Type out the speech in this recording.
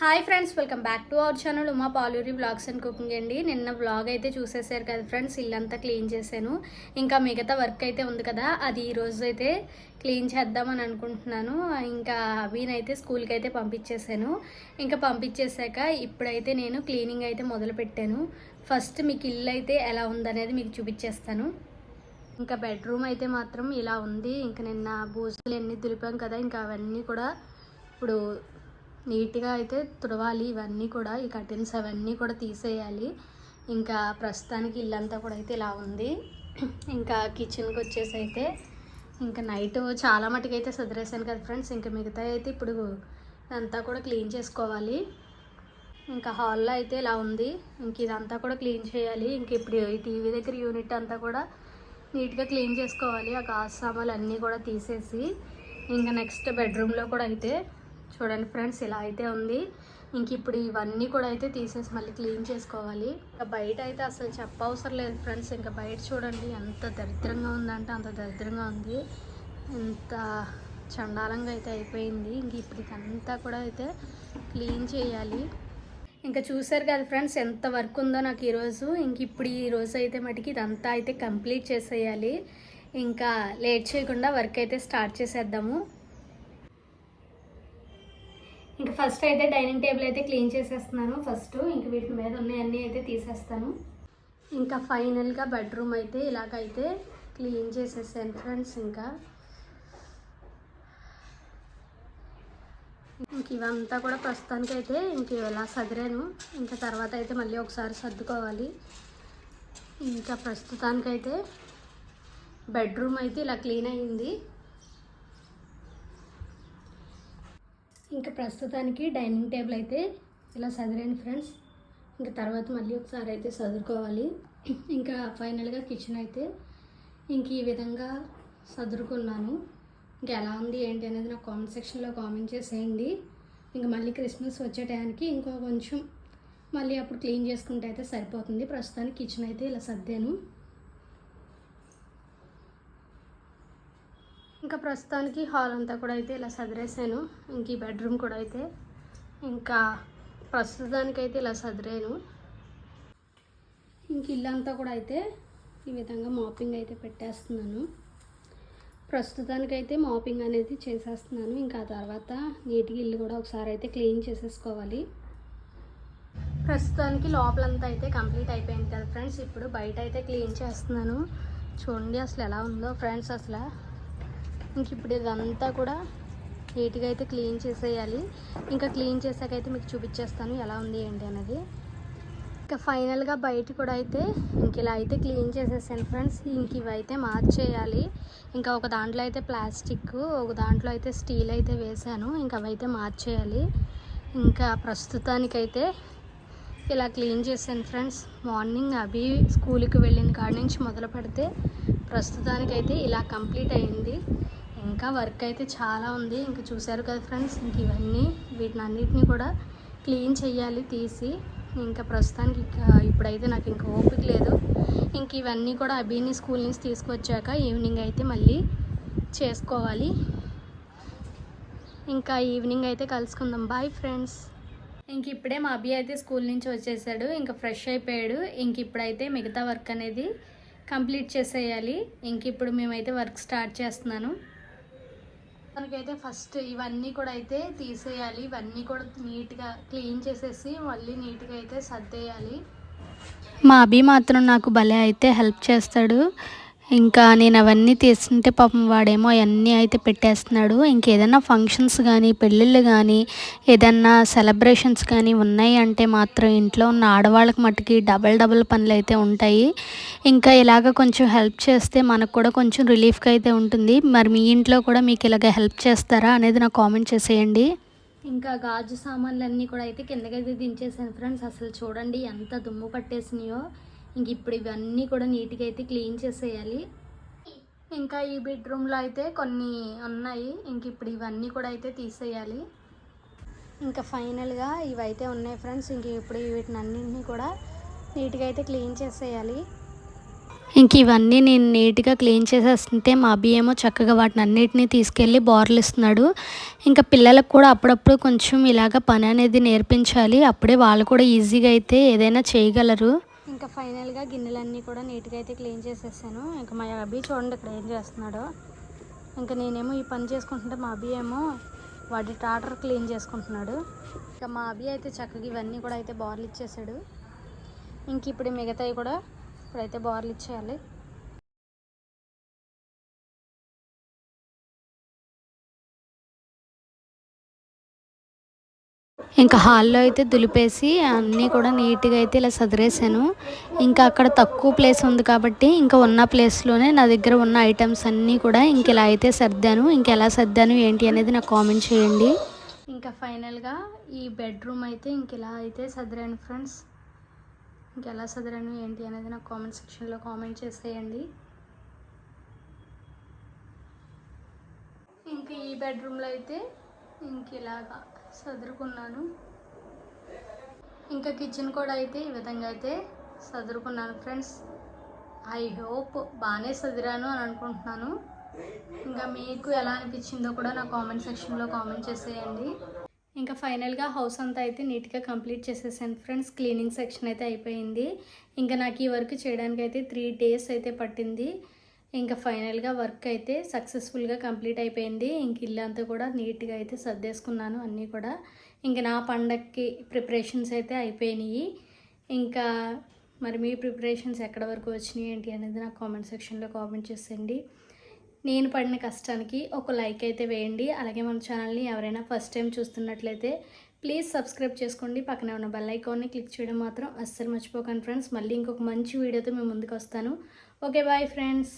Hi friends welcome back to our channel Uma Paluri vlogs and cooking అండి. నిన్న blog అయితే చూసేసారు కదా friends ఇల్లంతా క్లీన్ చేశాను. ఇంకా మిగతా వర్క్ అయితే ఉంది కదా అది ఈరోజు అయితే క్లీన్ చేద్దామని అనుకుంటున్నాను. ఇంకా అవినైతే స్కూల్కి అయితే పంపించేశాను. ఇంకా పంపించేశాక ఇప్పుడైతే నేను క్లీనింగ్ అయితే మొదలు పెట్టాను. ఫస్ట్ మీకు ఇల్లు అయితే ఎలా ఉందనేది మీకు చూపించేస్తాను. ఇంకా బెడ్రూమ్ అయితే మాత్రం ఇలా ఉంది. ఇంకా నిన్న బూజులు అన్నీ దులిపాం కదా ఇంకా అవన్నీ కూడా ఇప్పుడు నీట్గా అయితే తుడవాలి. ఇవన్నీ కూడా ఈ కర్టెన్స్ అవన్నీ కూడా తీసేయాలి. ఇంకా ప్రస్తుతానికి ఇల్లంతా కూడా అయితే ఇలా ఉంది. ఇంకా కిచెన్కి వచ్చేసి అయితే ఇంకా నైట్ చాలా మటుకు అయితే సదిరేసాను కదా ఫ్రెండ్స్. ఇంకా మిగతా అయితే ఇప్పుడు అంతా కూడా క్లీన్ చేసుకోవాలి. ఇంకా హాల్లో అయితే ఇలా ఉంది. ఇంక ఇదంతా కూడా క్లీన్ చేయాలి. ఇంక ఇప్పుడు ఈ టీవీ దగ్గర యూనిట్ అంతా కూడా నీట్గా క్లీన్ చేసుకోవాలి. ఆ గాజు సామాన్లు అన్నీ కూడా తీసేసి ఇంకా నెక్స్ట్ బెడ్రూమ్లో కూడా అయితే చూడండి ఫ్రెండ్స్ ఇలా అయితే ఉంది. ఇంక ఇప్పుడు ఇవన్నీ కూడా అయితే తీసేసి మళ్ళీ క్లీన్ చేసుకోవాలి. ఇంకా బయట అయితే అసలు చెప్పవసరం లేదు ఫ్రెండ్స్. ఇంకా బయట చూడండి ఎంత దరిద్రంగా ఉందంటే అంత దరిద్రంగా ఉంది. ఎంత చండాలంగా అయితే అయిపోయింది. ఇంక ఇప్పుడు ఇదంతా కూడా అయితే క్లీన్ చేయాలి. ఇంకా చూసారు కదా ఫ్రెండ్స్ ఎంత వర్క్ ఉందో నాకు ఈరోజు ఇంక ఇప్పుడు ఈ రోజు అయితే మటుకి ఇదంతా అయితే కంప్లీట్ చేసేయాలి. ఇంకా లేట్ చేయకుండా వర్క్ అయితే స్టార్ట్ చేసేద్దాము. ఇంకా ఫస్ట్ అయితే డైనింగ్ టేబుల్ అయితే క్లీన్ చేసేస్తున్నాను. ఫస్ట్ ఇంక వీటి మీద ఉన్నాయన్నీ అయితే తీసేస్తాను. ఇంకా ఫైనల్గా బెడ్రూమ్ అయితే ఇలాగైతే క్లీన్ చేసేసాను ఫ్రెండ్స్ ఇంకా. ఇంక ఇవంతా కూడా ప్రస్తుతానికి అయితే ఇంక ఇలా సదిరాను. ఇంకా తర్వాత అయితే మళ్ళీ ఒకసారి సర్దుకోవాలి. ఇంకా ప్రస్తుతానికైతే బెడ్రూమ్ అయితే ఇలా క్లీన్ అయ్యింది ఇంకా ప్రస్తుతానికి డైనింగ్ టేబుల్ అయితే ఇలా సదిరాను ఫ్రెండ్స్. ఇంకా తర్వాత మళ్ళీ ఒకసారి అయితే సదురుకోవాలి. ఇంకా ఫైనల్గా కిచెన్ అయితే ఇంక ఈ విధంగా సదురుకున్నాను. ఇంకా ఎలా ఉంది ఏంటి అనేది నాకు కామెంట్ సెక్షన్లో కామెంట్ చేసేయండి. ఇంకా మళ్ళీ క్రిస్మస్ వచ్చే టైంకి ఇంకో కొంచెం మళ్ళీ అప్పుడు క్లీన్ చేసుకుంటే అయితే సరిపోతుంది. ప్రస్తుతానికి కిచెన్ అయితే ఇలా సర్దాను. ఇంకా ప్రస్తుతానికి హాల్ అంతా కూడా అయితే ఇలా సదిరేసాను. ఇంక ఈ బెడ్రూమ్ కూడా అయితే ఇంకా ప్రస్తుతానికైతే ఇలా సదిరాను. ఇంక ఇల్లంతా కూడా అయితే ఈ విధంగా మాపింగ్ అయితే పెట్టేస్తున్నాను. ప్రస్తుతానికైతే మాపింగ్ అనేది చేసేస్తున్నాను. ఇంకా ఆ తర్వాత నీట్గా ఇల్లు కూడా ఒకసారి అయితే క్లీన్ చేసేసుకోవాలి. ప్రస్తుతానికి లోపలంతా అయితే కంప్లీట్ అయిపోయింది కదా ఫ్రెండ్స్. ఇప్పుడు బయట అయితే క్లీన్ చేస్తున్నాను. చూడండి అసలు ఎలా ఉందో ఫ్రెండ్స్ అసలు. ఇంక ఇప్పుడు ఇదంతా కూడా నీట్గా అయితే క్లీన్ చేసేయాలి. ఇంకా క్లీన్ చేసాకైతే మీకు చూపించేస్తాను ఎలా ఉంది ఏంటి అనేది. ఇంకా ఫైనల్గా బయట కూడా అయితే ఇంక ఇలా అయితే క్లీన్ చేసేసాను ఫ్రెండ్స్. ఇంక ఇవైతే మార్చేయాలి. ఇంకా ఒక దాంట్లో అయితే ప్లాస్టిక్ ఒక దాంట్లో అయితే స్టీల్ అయితే వేసాను. ఇంకా అవైతే మార్చేయాలి. ఇంకా ప్రస్తుతానికైతే ఇలా క్లీన్ చేశాను ఫ్రెండ్స్. మార్నింగ్ అవి స్కూల్కి వెళ్ళిన కాడ నుంచి మొదలు పెడితే ప్రస్తుతానికైతే ఇలా కంప్లీట్ అయింది. ఇంకా వర్క్ అయితే చాలా ఉంది. ఇంకా చూశారు కదా ఫ్రెండ్స్ ఇంక ఇవన్నీ వీటిని అన్నిటిని కూడా క్లీన్ చేయాలి తీసి. ఇంకా ప్రస్తుతానికి ఇప్పుడైతే నాకు ఇంకా ఓపిక లేదు. ఇంక ఇవన్నీ కూడా అభిని స్కూల్ నుంచి తీసుకొచ్చాక ఈవినింగ్ అయితే మళ్ళీ చేసుకోవాలి. ఇంకా ఈవినింగ్ అయితే కలుసుకుందాం. Bye friends. ఇంక ఇప్పుడే మా అభి అయితే స్కూల్ నుంచి వచ్చేసాడు. ఇంకా ఫ్రెష్ అయిపోయాడు. ఇంక ఇప్పుడైతే మిగతా వర్క్ అనేది కంప్లీట్ చేసేయాలి. ఇంక ఇప్పుడు మేమైతే వర్క్ స్టార్ట్ చేస్తున్నాను. మనకైతే ఫస్ట్ ఇవన్నీ కూడా అయితే తీసేయాలి. ఇవన్నీ కూడా నీట్గా క్లీన్ చేసేసి మళ్ళీ నీట్గా అయితే సర్దేయాలి. మా అభి మాత్రం నాకు భలే అయితే హెల్ప్ చేస్తాడు. ఇంకా నేను అవన్నీ తీస్తుంటే పాపం వాడేమో అవన్నీ అయితే పెట్టేస్తున్నాడు. ఇంకేదైనా ఫంక్షన్స్ కానీ పెళ్ళిళ్ళు కానీ ఏదన్నా సెలబ్రేషన్స్ కానీ ఉన్నాయి అంటే మాత్రం ఇంట్లో ఉన్న ఆడవాళ్ళకి మట్టుకి డబల్ డబల్ పనులు అయితే ఉంటాయి. ఇంకా ఇలాగ కొంచెం హెల్ప్ చేస్తే మనకు కూడా కొంచెం రిలీఫ్గా అయితే ఉంటుంది. మరి మీ ఇంట్లో కూడా మీకు ఇలాగ హెల్ప్ చేస్తారా అనేది నాకు కామెంట్ చేసేయండి. ఇంకా గాజు సామాన్లు అన్నీ కూడా అయితే కిందకైతే దించేసాను ఫ్రెండ్స్ అసలు చూడండి ఎంత దుమ్ము పట్టేసినాయో. ఇంక ఇప్పుడు ఇవన్నీ కూడా నీట్గా అయితే క్లీన్ చేసేయాలి. ఇంకా ఈ బెడ్రూమ్లో అయితే కొన్ని ఉన్నాయి. ఇంక ఇప్పుడు ఇవన్నీ కూడా అయితే తీసేయాలి. ఇంకా ఫైనల్గా ఇవైతే ఉన్నాయి ఫ్రెండ్స్. ఇంక ఇప్పుడు వీటిని అన్నింటినీ కూడా నీట్గా అయితే క్లీన్ చేసేయాలి. ఇంక ఇవన్నీ నేను నీట్గా క్లీన్ చేసేస్తుంటే మా అబ్బి ఏమో చక్కగా వాటిని అన్నిటినీ తీసుకెళ్ళి బోర్లు ఇస్తున్నాడు. ఇంకా పిల్లలకు కూడా అప్పుడప్పుడు కొంచెం ఇలాగ పని అనేది నేర్పించాలి. అప్పుడే వాళ్ళు కూడా ఈజీగా అయితే ఏదైనా చేయగలరు. ఇంకా ఫైనల్గా గిన్నెలన్నీ కూడా నీట్గా అయితే క్లీన్ చేసేసాను. ఇంకా మా అబ్బి చూడండి ఇక్కడ ఏం చేస్తున్నాడో. ఇంకా నేనేమో ఈ పని చేసుకుంటుంటే మా అబ్బి ఏమో వాటి టాటర్ క్లీన్ చేసుకుంటున్నాడు. ఇంకా మా అబ్బి అయితే చక్కగా ఇవన్నీ కూడా అయితే బార్లు ఇచ్చేసాడు. ఇంక ఇప్పుడు మిగతావి కూడా ఇప్పుడైతే బార్లు ఇచ్చేయాలి. ఇంకా హాల్లో అయితే దులిపేసి అన్నీ కూడా నీట్గా అయితే ఇలా సదిరేసాను. ఇంకా అక్కడ తక్కువ ప్లేస్ ఉంది కాబట్టి ఇంకా ఉన్న ప్లేస్లోనే నా దగ్గర ఉన్న ఐటమ్స్ అన్నీ కూడా ఇంక ఇలా అయితే సర్దాను. ఇంకెలా సర్దాను ఏంటి అనేది నాకు కామెంట్ చేయండి. ఇంకా ఫైనల్గా ఈ బెడ్రూమ్ అయితే ఇంక ఇలా అయితే సదిరాను ఫ్రెండ్స్. ఇంకెలా సదిరాను ఏంటి అనేది నాకు కామెంట్ సెక్షన్లో కామెంట్ చేసేయండి. ఇంక ఈ బెడ్రూమ్లో అయితే ఇంక ఇలాగా సదురుకున్నాను. ఇంకా కిచెన్ కూడా అయితే ఈ విధంగా అయితే సదురుకున్నాను ఫ్రెండ్స్ ఐ హోప్ బాగానే సదిరాను అని అనుకుంటున్నాను. ఇంకా మీకు ఎలా అనిపించిందో కూడా నా కామెంట్ సెక్షన్లో కామెంట్ చేసేయండి. ఇంకా ఫైనల్గా హౌస్ అంతా అయితే నీట్గా కంప్లీట్ చేసేసాను ఫ్రెండ్స్ క్లీనింగ్ సెక్షన్ అయితే అయిపోయింది. ఇంకా నాకు ఈ వర్క్ చేయడానికి అయితే త్రీ డేస్ అయితే పట్టింది. ఇంకా ఫైనల్గా వర్క్ అయితే సక్సెస్ఫుల్గా కంప్లీట్ అయిపోయింది. ఇంక ఇల్లు అంతా కూడా నీట్గా అయితే సర్దేసుకున్నాను అన్నీ కూడా. ఇంకా నా పండక్కి ప్రిపరేషన్స్ అయితే అయిపోయినాయి. ఇంకా మరి మీ ప్రిపరేషన్స్ ఎక్కడ వరకు వచ్చినాయి ఏంటి అనేది నాకు కామెంట్ సెక్షన్లో కామెంట్ చేసేయండి. నేను పడిన కష్టానికి ఒక లైక్ అయితే వేయండి. అలాగే మన ఛానల్ని ఎవరైనా ఫస్ట్ టైం చూస్తున్నట్లయితే ప్లీజ్ సబ్స్క్రైబ్ చేసుకోండి. పక్కనే ఉన్న బెల్ ఐకాన్ని క్లిక్ చేయడం మాత్రం అస్సలు మర్చిపోకండి ఫ్రెండ్స్. మళ్ళీ ఇంకొక మంచి వీడియోతో మేము ముందుకు వస్తాను. Okay bye friends.